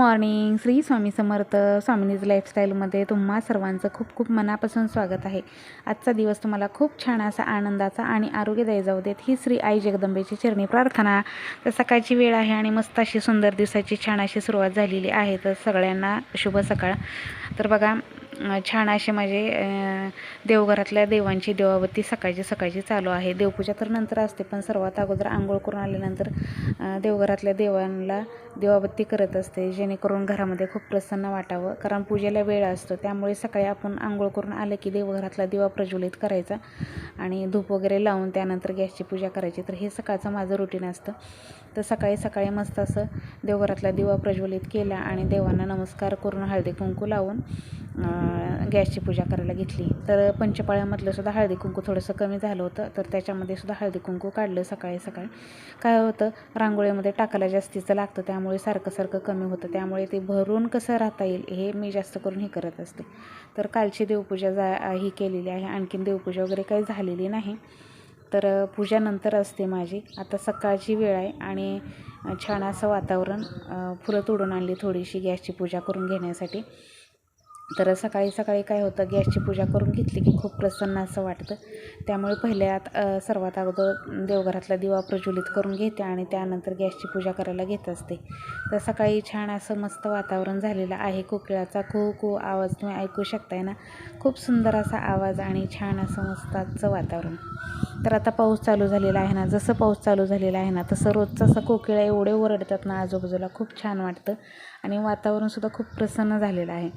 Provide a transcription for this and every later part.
Morning. Shri Swami Samarth स्वामिनीज लाईफस्टाईलमध्ये तुम्हा सर्वांचं खूप खूप मनापासून स्वागत आहे. आजचा दिवस तुम्हाला खूप छान असा आनंदाचा आणि आरोग्यदायी जाऊ देत. ही श्री आई जगदंबेची चरणी प्रार्थना. तर सकाळची वेळ आहे आणि मस्त अशी सुंदर दिवसाची छान अशी सुरुवात झालेली आहे. तर सगळ्यांना शुभ सकाळ. तर बघा छान असे माझे देवघरातल्या देवांची देवावती सकाळची सकाळची चालू आहे. देवपूजा तर नंतर असते पण सर्वात अगोदर आंघोळ करून आल्यानंतर देवघरातल्या देवांना देवाबत्ती करत असते जेणेकरून घरामध्ये खूप प्रसन्न वाटावं. कारण पूजेला वेळ असतो त्यामुळे सकाळी आपण आंघोळ करून आलं की देवघरातला दिवा प्रज्वलित करायचा आणि धूप वगैरे लावून त्यानंतर गॅसची पूजा करायची. तर हे सकाळचं माझं रुटीन असतं. तर सकाळी सकाळी मस्त असं देवघरातला दिवा प्रज्वलित केला आणि देवांना नमस्कार करून हळदी कुंकू लावून गॅसची पूजा करायला घेतली. तर पंचपाळ्यामधलं सुद्धा हळदी कुंकू थोडंसं कमी झालं होतं. तर त्याच्यामध्ये सुद्धा हळदी कुंकू काढलं सकाळी सकाळी. काय होतं रांगोळीमध्ये टाकायला जास्तीचं लागतं त्यामुळे सारखं सारखं कमी होतं. त्यामुळे ते भरून कसं राहता येईल हे मी जास्त करून हे करत असते. तर कालची देवपूजा जा ही केलेली आहे. आणखीन देवपूजा वगैरे काही झालेली नाही. तर पूजानंतर पूजा नंतर असते माझी. आता सकाळची वेळ आहे आणि छान असं वातावरण फुलं तोडून आणली थोडीशी गॅसची पूजा करून घेण्यासाठी. तर सकाळी सकाळी काय होतं गॅसची पूजा करून घेतली की खूप प्रसन्न असं वाटतं. त्यामुळे पहिल्यात सर्वात अगोदर देवघरातला दिवा प्रज्वलित करून घेते आणि त्यानंतर गॅसची पूजा करायला घेत असते. तर सकाळी छान असं मस्त वातावरण झालेलं आहे. कोकिळाचा कू कू आवाज तुम्ही ऐकू शकताय ना? खूप सुंदर असा आवाज आणि छान असं मस्ताचं वातावरण. तर आता पाऊस चालू झालेला आहे ना? जसं पाऊस चालू झालेला आहे ना तसं रोजचं असं कोकिळा एवढे ओरडतात ना आजूबाजूला खूप छान वाटतं. आणि वातावरणसुद्धा खूप प्रसन्न झालेलं आहे.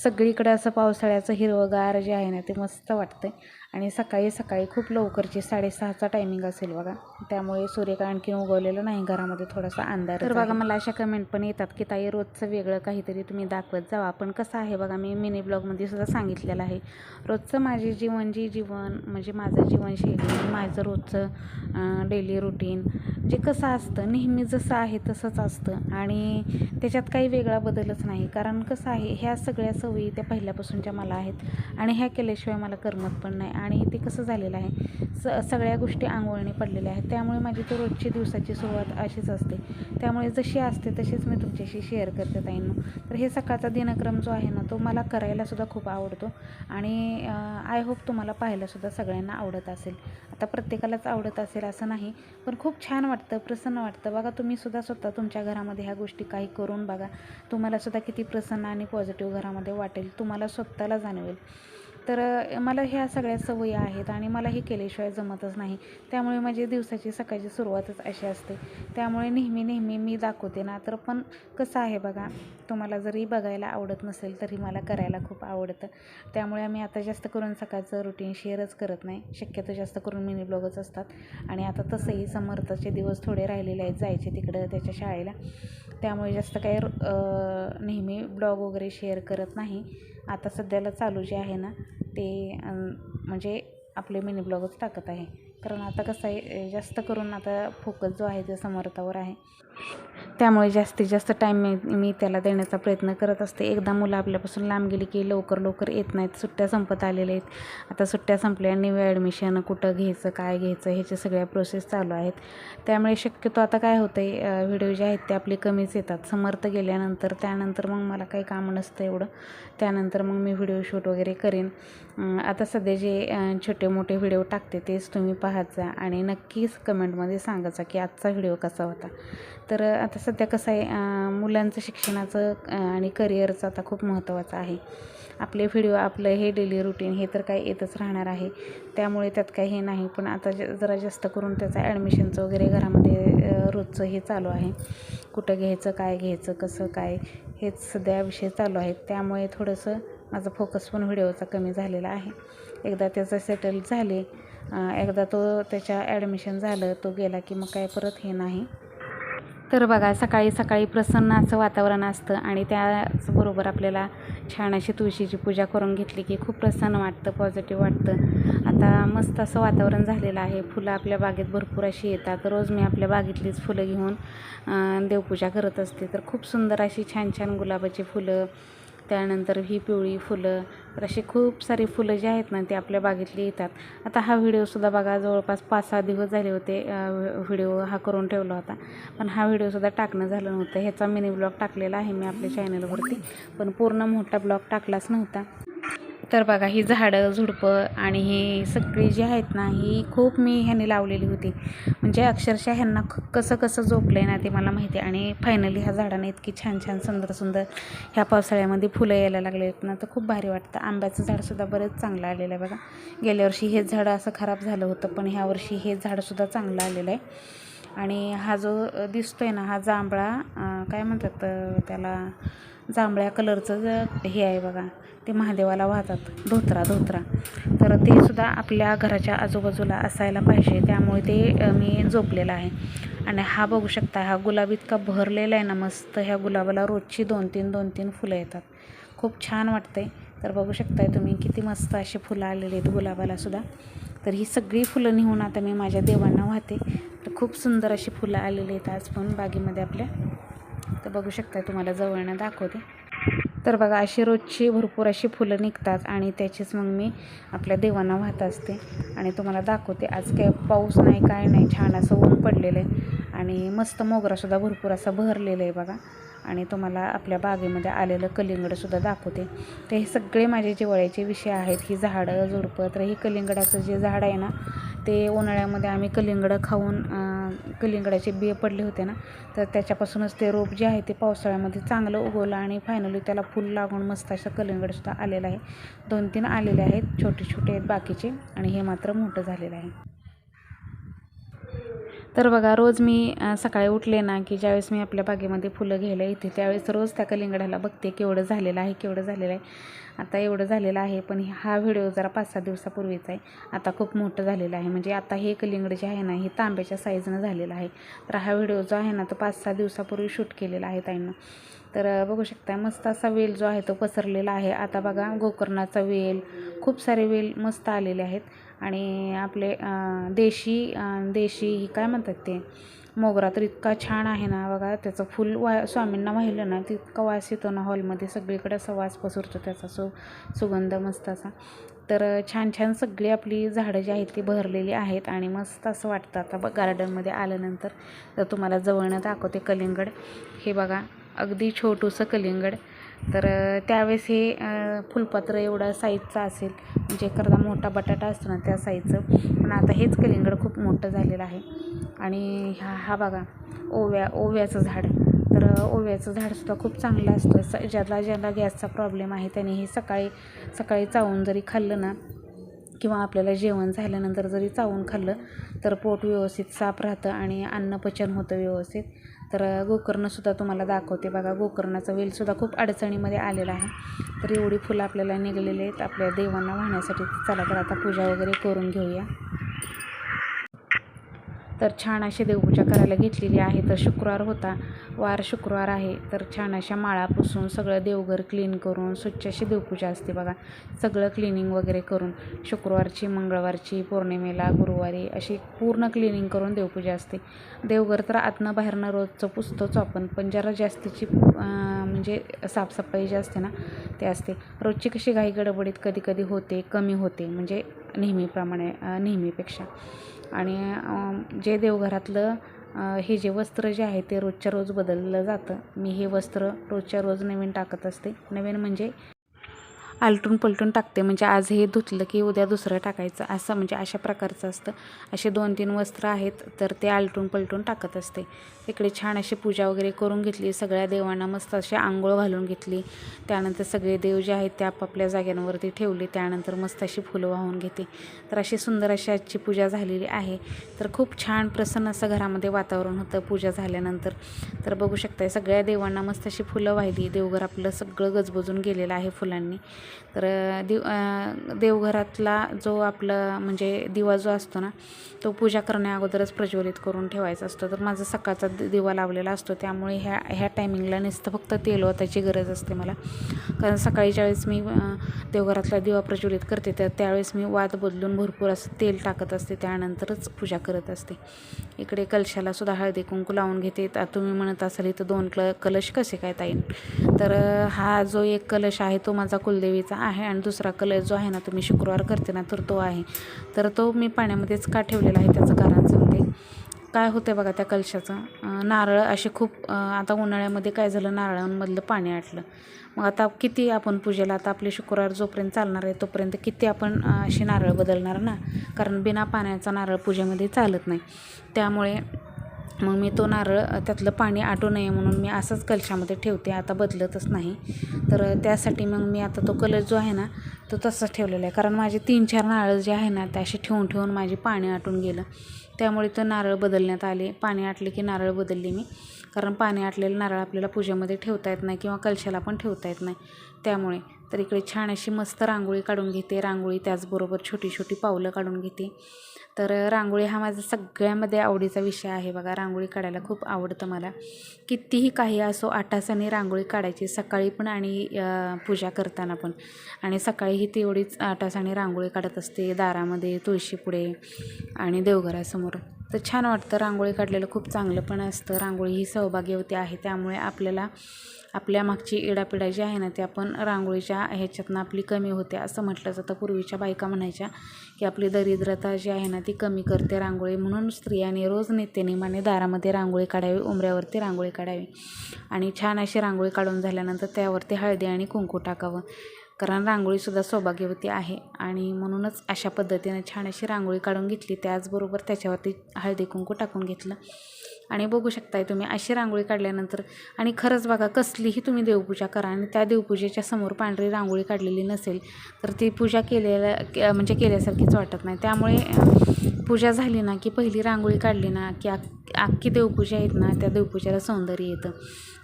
सगळीकडे असं पावसाळ्याचं हिरवंगार जे आहे ना ते मस्त वाटतं आहे आणि सकाळी सकाळी खूप लवकरची साडेसहाचा टायमिंग असेल बघा. त्यामुळे सूर्य काय आणखीन उगवलेलं नाही घरामध्ये थोडासा अंधार तर बघा मला अशा कमेंट पण येतात की ताई रोजचं वेगळं काहीतरी तुम्ही दाखवत जावा. पण कसं आहे बघा मी मिनी ब्लॉगमध्ये सुद्धा सांगितलेलं आहे. रोजचं माझे जीवन जी जीवन म्हणजे माझं जीवनशैली माझं रोजचं डेली रुटीन जे कसं असतं नेहमी जसं आहे तसंच असतं. आणि त्याच्यात काही वेगळा बदलच नाही. कारण कसं आहे ह्या सगळ्या सवयी त्या पहिल्यापासूनच्या मला आहेत. आणि ह्या केल्याशिवाय मला करमत पण नाही. आणि ते कसं झालेलं आहे? स सगळ्या गोष्टी आंघोळणी पडलेल्या आहेत. त्यामुळे माझी तर रोजची दिवसाची सुरुवात अशीच असते. त्यामुळे जशी असते तशीच मी तुमच्याशी शेअर करते ताईंनो. तर हे सकाळचा दिनक्रम जो आहे ना तो मला करायलासुद्धा खूप आवडतो. आणि आय होप तुम्हाला पाहायलासुद्धा सगळ्यांना आवडत असेल. आता प्रत्येकालाच आवडत असेल असं नाही पण खूप छान वाटतं प्रसन्न वाटतं. बघा तुम्हीसुद्धा स्वतः तुमच्या घरामध्ये ह्या गोष्टी काही करून बघा. तुम्हालासुद्धा किती प्रसन्न आणि पॉझिटिव्ह घरामध्ये वाटेल. तुम्हाला स्वतःला जाणवेल. तर मला ह्या सगळ्या सवयी आहेत आणि मला हे केल्याशिवाय जमतच नाही. त्यामुळे माझी दिवसाची सकाळची सुरुवातच अशी असते. त्यामुळे नेहमी नेहमी मी दाखवते ना तर पण कसं आहे बघा तुम्हाला जरी बघायला आवडत नसेल तरी मला करायला खूप आवडतं. त्यामुळे आम्ही आता जास्त करून सकाळचं रुटीन शेअरच करत नाही. शक्यतो जास्त करून मिनी ब्लॉगच असतात. आणि आता तसंही समर्थाचे दिवस थोडे राहिलेले आहेत जायचे तिकडं त्याच्या शाळेला. त्यामुळे जास्त काही नेहमी ब्लॉग वगैरे शेअर करत नाही. आता सध्याला चालू जे आहे ना ते म्हणजे आपले मिनी ब्लॉगच टाकत आहे. कारण आता कसं आहे जास्त करून आता फोकस जो आहे तो समर्थावर आहे. त्यामुळे जास्तीत जास्त टाईम मी मी त्याला देण्याचा प्रयत्न करत असते. एकदा मुलं आपल्यापासून लांब गेली की लवकर लवकर येत नाहीत. सुट्ट्या संपत आलेल्या आहेत. आता सुट्ट्या संपल्या न्यू ॲडमिशन कुठं घ्यायचं काय घ्यायचं ह्याच्या सगळ्या प्रोसेस चालू आहेत. त्यामुळे शक्यतो आता काय होतं आहे व्हिडिओ जे आहेत ते आपले कमीच येतात. समर्थ गेल्यानंतर त्यानंतर मग मला काही काम नसतं एवढं. त्यानंतर मग मी व्हिडिओ शूट वगैरे करेन. आता सध्या जे छोटे मोठे व्हिडिओ टाकते तेच तुम्ही पा पाहायचा आणि नक्कीच कमेंटमध्ये सांगायचा की आजचा व्हिडिओ कसा होता. तर आता सध्या कसं आहे मुलांचं शिक्षणाचं आणि करिअरचं आता खूप महत्त्वाचं आहे. आपले व्हिडिओ आपलं हे डेली रुटीन हे तर काय येतच राहणार आहे. त्यामुळे त्यात काही हे नाही पण आता ज जरा जास्त करून त्याचं ॲडमिशनचं वगैरे घरामध्ये रोजचं हे चालू आहे. कुठं घ्यायचं काय घ्यायचं कसं काय हेच सध्या विषय चालू आहेत. त्यामुळे थोडंसं माझा फोकस पण व्हिडिओचा कमी झालेला आहे. एकदा त्याचं सेटल झाले. एकदा तो त्याच्या ॲडमिशन झालं तो गेला की मग काय परत हे नाही. तर बघा सकाळी सकाळी प्रसन्न असं वातावरण असतं आणि त्याचबरोबर आपल्याला छान अशी तुळशीची पूजा करून घेतली की खूप प्रसन्न वाटतं पॉझिटिव्ह वाटतं. आता मस्त असं वातावरण झालेलं आहे. फुलं आपल्या बागेत भरपूर अशी येतात. रोज मी आपल्या बागेतलीच फुलं घेऊन देवपूजा करत असते. तर खूप सुंदर अशी छान छान गुलाबाची फुलं त्यानंतर ही पिवळी फुलं तर अशी खूप सारी फुलं जी आहेत ना ती आपल्या बागेतली येतात. आता हा व्हिडिओसुद्धा बघा जवळपास पाच सहा दिवस झाले होते व्हिडिओ हा करून ठेवला होता. पण हा व्हिडिओसुद्धा टाकणं झालं नव्हतं. ह्याचा मिनी ब्लॉग टाकलेला आहे मी आपल्या चॅनलवरती पण पूर्ण मोठा ब्लॉग टाकलाच नव्हता. तर बघा ही झाडं झुडपं आणि ही सगळी जी आहेत ना ही खूप मी ह्याने लावलेली होती. म्हणजे अक्षरशः ह्यांना कसं कसं झोपलं आहे ना ते मला माहिती आहे. आणि फायनली ह्या झाडांना इतकी छान छान सुंदर सुंदर ह्या पावसाळ्यामध्ये फुलं यायला लागले आहेत ना तर खूप भारी वाटतं. आंब्याचं झाडसुद्धा बरंच चांगलं आलेलं आहे बघा. गेल्या वर्षी हेच झाडं असं खराब झालं होतं पण ह्या वर्षी हे झाडसुद्धा चांगलं आलेलं आहे. आणि हा जो दिसतोय ना हा जांभळा काय म्हणतात त्याला जांभळ्या कलरचं ज- हे आहे बघा ते महादेवाला वाहतात धोत्रा धोत्रा. तर ते सुद्धा आपल्या घराच्या आजूबाजूला असायला पाहिजे त्यामुळे ते मी झोपलेलं आहे. आणि हा बघू शकता हा गुलाब इतका भरलेला आहे ना मस्त ह्या गुलाबाला रोजची दोन तीन दोन तीन फुलं येतात. खूप छान वाटतंय. तर बघू शकताय तुम्ही किती मस्त अशी फुलं आलेली आहेत गुलाबाला सुद्धा. तर ही सगळी फुलं नेऊन आता मी माझ्या देवांना वाहते. तर खूप सुंदर अशी फुलं आलेली आहेत आज पण बागेमध्ये आपल्या. तर बघू शकता तुम्हाला जवळनं दाखवते. तर बघा अशी रोजची भरपूर अशी फुलं निघतात आणि त्याचीच मग मी आपल्या देवांना वाहत असते. आणि तुम्हाला दाखवते आज काय पाऊस नाही काय नाही छान असं ऊन पडलेलं आहे. आणि मस्त मोगरासुद्धा भरपूर असा भरलेला आहे बघा. आणि तुम्हाला आपल्या बागेमध्ये आलेलं कलिंगडसुद्धा दाखवते. तर हे सगळे माझे जिवाळ्याचे विषय आहेत. ही झाडं झुडपं तर हे कलिंगडाचं जे झाड आहे ना ते उन्हाळ्यामध्ये आम्ही कलिंगडं खाऊन कलिंगडाचे बिये पडले होते ना तर त्याच्यापासूनच ते रोप जे आहे ते पावसाळ्यामध्ये चांगलं उगवलं आणि फायनली त्याला फुल लागून मस्त असं कलिंगडसुद्धा आलेलं आहे. दोन तीन आलेले आहेत छोटे छोटे आहेत बाकीचे आणि हे मात्र मोठं झालेलं आहे. तर बघा रोज मी सकाळी उठले ना की ज्यावेळेस मी आपल्या बागेमध्ये फुलं घ्यायला येते त्यावेळेस रोज त्या कलिंगडाला बघते केवढं झालेलं आहे केवढं झालेलं आहे. आता एवढं झालेलं आहे पण हा व्हिडिओ जरा पाच सहा दिवसापूर्वीचा आहे. आता खूप मोठं झालेलं आहे. म्हणजे आता हे कलिंगड जे आहे ना हे तांब्याच्या साईजनं झालेलं आहे. तर हा व्हिडिओ जो आहे ना तो पाच सहा दिवसापूर्वी शूट केलेला आहे ताईनं. तर बघू शकता मस्त असा वेल जो आहे तो पसरलेला आहे. आता बघा गोकर्णाचा वेल. खूप सारे वेल मस्त आलेले आहेत. आणि आपले देशी देशी ही काय म्हणतात ते? मोगरा तर इतका छान आहे ना बघा. त्याचं फुल वा स्वामींना वाहिलं ना तितका वास येतो ना हॉलमध्ये. सगळीकडे असा वास पसरतो त्याचा. सु सुगंध मस्त असा. तर छान छान सगळी आपली झाडं जी आहेत ती बहरलेली आहेत. आणि मस्त असं वाटतं. आता ब गार्डनमध्ये आल्यानंतर तर तुम्हाला जवळनं दाखवते कलिंगड. हे बघा अगदी छोटूसं कलिंगड. तर त्यावेळेस हे फुलपात्र फुलपत्र एवढा साईजचं असेल म्हणजे एखादा मोठा बटाटा असतो ना त्या साईजचं. पण आता हेच कलिंगड खूप मोठं झालेलं आहे. आणि हा हा बघा ओव्या ओव्याचं झाड. तर ओव्याचं झाडसुद्धा खूप चांगलं असतं. स ज्याला ज्याला गॅसचा प्रॉब्लेम आहे त्याने हे सकाळी सकाळी चावून जरी खाल्लं ना किंवा आपल्याला जेवण झाल्यानंतर जरी चावून खाल्लं तर पोट व्यवस्थित साफ राहतं आणि अन्नपचन होतं व्यवस्थित. तर गोकर्णसुद्धा तुम्हाला दाखवते बघा. गोकर्णाचा वेलसुद्धा खूप अडचणीमध्ये आलेला आहे. तर एवढी फुलं आपल्याला निघालेली आहेत. आपल्या देवांना वाहण्यासाठी चला तर आता पूजा वगैरे करून घेऊया. तर छान अशी देवपूजा करायला घेतलेली आहे. तर शुक्रवार होता. वार शुक्रवार आहे. तर छान अशा माळा पुसून सगळं देवघर क्लीन करून स्वच्छ अशी देवपूजा असते बघा. सगळं क्लिनिंग वगैरे करून शुक्रवारची मंगळवारची पौर्णिमेला गुरुवारी अशी पूर्ण क्लिनिंग करून देवपूजा असते. देवघर तर आतनं बाहेरनं रोजचं पुसतोच आपण पण जरा जास्तीची म्हणजे साफसफाई जी असते ना ते असते. रोजची कशी घाई गडबडीत कधी कधी होते कमी होते. म्हणजे नेहमीप्रमाणे नेहमीपेक्षा. आणि जे देवघरातलं हे जे वस्त्र जे आहे ते रोजच्या रोज बदललं जातं. मी हे वस्त्र रोजच्या रोज नवीन टाकत असते. नवीन म्हणजे आलटून पलटून टाकते. म्हणजे आज हे धुतलं की उद्या दुसरं टाकायचं. असं म्हणजे अशा प्रकारचं असतं. असे दोन तीन वस्त्र आहेत तर ते आलटून पलटून टाकत असते. इकडे छान अशी पूजा वगैरे करून घेतली. सगळ्या देवांना मस्त अशी आंघोळ घालून घेतली. त्यानंतर सगळे देव जे आहेत ते आपापल्या जाग्यांवरती ठेवले. त्यानंतर मस्त अशी फुलं वाहून घेते. तर अशी सुंदर अशी आजची पूजा झालेली आहे. तर खूप छान प्रसन्न असं घरामध्ये वातावरण होतं पूजा झाल्यानंतर. तर बघू शकताय सगळ्या देवांना मस्त अशी फुलं वाहिली. देवघर आपलं सगळं गजबजून गेलेलं आहे फुलांनी. तर दिव देवघरातला जो आपला म्हणजे दिवा जो असतो ना तो पूजा करण्या अगोदरच प्रज्वलित करून ठेवायचा असतो. तर माझा सकाळचा दिवा लावलेला असतो. त्यामुळे ह्या ह्या टायमिंगला नुसतं फक्त तेल ओतायची गरज असते मला. कारण सकाळीच्या वेळेस मी देवघरातला दिवा प्रज्वलित करते तर त्यावेळेस मी वाद बदलून भरपूर असं तेल टाकत असते. त्यानंतरच पूजा करत असते. इकडे कलशाला सुद्धा हळदी कुंकू लावून घेते. तुम्ही म्हणत असाल इथं दोन कल कलश कसे काय ताईन तर हा जो एक कलश आहे तो माझा कुलदेवी कुलदेवीचा आहे आणि दुसरा कलर जो आहे ना तो मी शुक्रवार करते ना तर तो आहे. तर तो मी पाण्यामध्येच का ठेवलेला आहे त्याचं कारण सांगते. काय होतं बघा त्या कलशाचं? नारळ असे खूप आता उन्हाळ्यामध्ये काय झालं नारळांमधलं पाणी आटलं. मग आता किती आपण पूजेला आता आपले शुक्रवार जोपर्यंत चालणार आहे तोपर्यंत किती आपण असे नारळ बदलणार ना? कारण बिना पाण्याचा नारळ पूजेमध्ये चालत नाही. त्यामुळे मग मी तो नारळ त्यातलं पाणी आटू नये म्हणून मी असंच कलशामध्ये ठेवते. आता बदलतच नाही. तर त्यासाठी मग मी आता तो कलर जो आहे ना तो तसाच ठेवलेला आहे. कारण माझे तीन चार नारळ जे आहे ना ते असे ठेवून ठेवून माझे पाणी आटून गेलं. त्यामुळे तो नारळ बदलण्यात आले. पाणी आटले की नारळ बदलले मी. कारण पाणी आटलेलं नारळ आपल्याला पूजेमध्ये ठेवता येत नाही किंवा कलशाला पण ठेवता येत नाही. त्यामुळे तर इकडे छान अशी मस्त रांगोळी काढून घेते. रांगोळी त्याचबरोबर छोटी छोटी पावलं काढून घेते. तर रांगोळी हा माझा सगळ्यामध्ये आवडीचा विषय आहे बघा. रांगोळी काढायला खूप आवडतं मला. कितीही काही असो आठासाने रांगोळी काढायची सकाळी पण आणि पूजा करताना पण. आणि सकाळीही तेवढीच आठासाने रांगोळी काढत असते दारामध्ये तुळशीपुढे आणि देवघरासमोर. तर छान वाटतं रांगोळी काढलेलं खूप चांगलं पण असतं. रांगोळी ही सहभागी होती आहे त्यामुळे आपल्याला आपल्या मागची इडापिडा जी आहे ना ती आपण रांगोळीच्या ह्याच्यातनं आपली कमी होते असं म्हटलं जातं. पूर्वीच्या बायका म्हणायच्या की आपली दरिद्रता जी आहे ना ती कमी करते रांगोळी. म्हणून स्त्रियांनी रोज नित्यनेमाने दारामध्ये रांगोळी काढावी उंबऱ्यावरती रांगोळी काढावी. आणि छान अशी रांगोळी काढून झाल्यानंतर त्यावरती हळदी आणि कुंकू टाकावं. कारण रांगोळीसुद्धा सौभाग्यवती आहे. आणि म्हणूनच अशा पद्धतीने छान अशी रांगोळी काढून घेतली. त्याचबरोबर त्याच्यावरती हळदी कुंकू टाकून घेतलं. आणि बघू शकताय तुम्ही अशी रांगोळी काढल्यानंतर आणि खरंच बघा कसलीही तुम्ही देवपूजा करा आणि त्या देवपूजेच्या समोर पांढरी रांगोळी काढलेली नसेल तर ती पूजा केलेल्या के- म्हणजे केल्यासारखीच वाटत नाही. त्यामुळे पूजा झाली ना की पहिली रांगोळी काढली ना की अख अख्खी देवपूजा आहेत ना त्या देवपूजेला सौंदर्य येतं.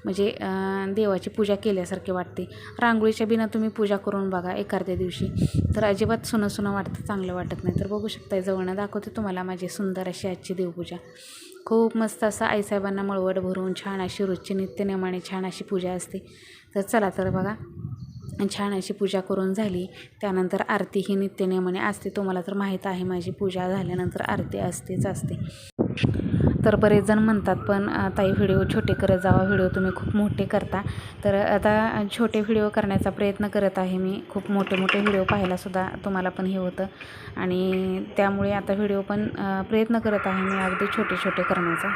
म्हणजे देवाची पूजा केल्यासारखी वाटते. रांगोळीच्या बिना तुम्ही पूजा करून बघा एखाद्या दिवशी. तर अजिबात सुनं सुनं वाटतं चांगलं वाटत नाही. तर बघू शकता जवळनं दाखवते तुम्हाला माझी सुंदर अशी आजची देवपूजा. खूप मस्त असं आईसाहेबांना मळवट भरून छान अशी रोजची नित्यनेमाने छान अशी पूजा असते. तर चला तर बघा. छान अशी पूजा करून झाली. त्यानंतर आरती ही नित्यनेमाने असते तुम्हाला तर माहीत आहे माझी पूजा झाल्यानंतर आरती असतेच असते. तर बरेच जण म्हणतात पण ताई व्हिडिओ छोटे करत जावा व्हिडिओ तुम्ही खूप मोठे करता. तर आता छोटे व्हिडिओ करण्याचा प्रयत्न करत आहे मी. खूप मोठे मोठे व्हिडिओ पाहायलासुद्धा तुम्हाला पण हे होतं. आणि त्यामुळे आता व्हिडिओ पण प्रयत्न करत आहे मी अगदी छोटे छोटे करण्याचा.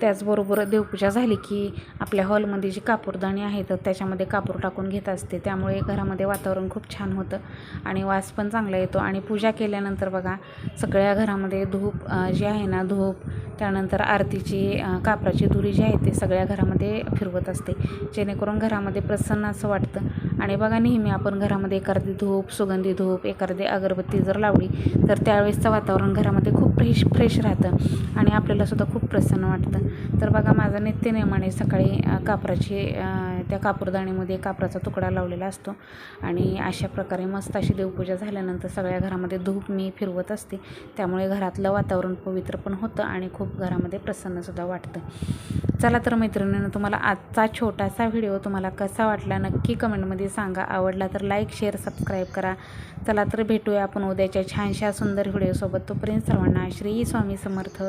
त्याचबरोबर देवपूजा झाली की आपल्या हॉलमध्ये जी कापूरदाणी आहे तर त्याच्यामध्ये कापूर टाकून घेत असते. त्यामुळे घरामध्ये वातावरण खूप छान होतं आणि वास पण चांगला येतो. आणि पूजा केल्यानंतर बघा सगळ्या घरामध्ये धूप जी आहे ना धूप त्यानंतर आरतीची कापराची धुरी जी आहे ते सगळ्या घरामध्ये फिरवत असते. जेणेकरून घरामध्ये प्रसन्न असं वाटतं. आणि बघा नेहमी आपण घरामध्ये एखादी धूप सुगंधी धूप एखादी अगरबत्ती जर लावली तर त्यावेळेसचं वातावरण घरामध्ये खूप फ्रेश फ्रेश राहतं आणि आपल्यालासुद्धा खूप प्रसन्न वाटतं. तर बघा माझा नित्यनियमाने सकाळी कापराची त्या कापूरदाणीमध्ये कापराचा तुकडा लावलेला असतो आणि अशा प्रकारे मस्त अशी देवपूजा झाल्यानंतर सगळ्या घरामध्ये धूप मी फिरवत असते. त्यामुळे घरातलं वातावरण पवित्र पण होतं आणि खूप घरामध्ये प्रसन्नसुद्धा वाटतं. चला तर मैत्रिणीनं तुम्हाला आजचा छोटासा व्हिडिओ तुम्हाला कसा वाटला नक्की कमेंटमध्ये सांगा. आवडला तर लाईक शेअर सबस्क्राईब करा. चला तर भेटूया आपण उद्याच्या छानशा सुंदर व्हिडिओसोबत तोपर्यंत सर्वांना श्री स्वामी समर्थ.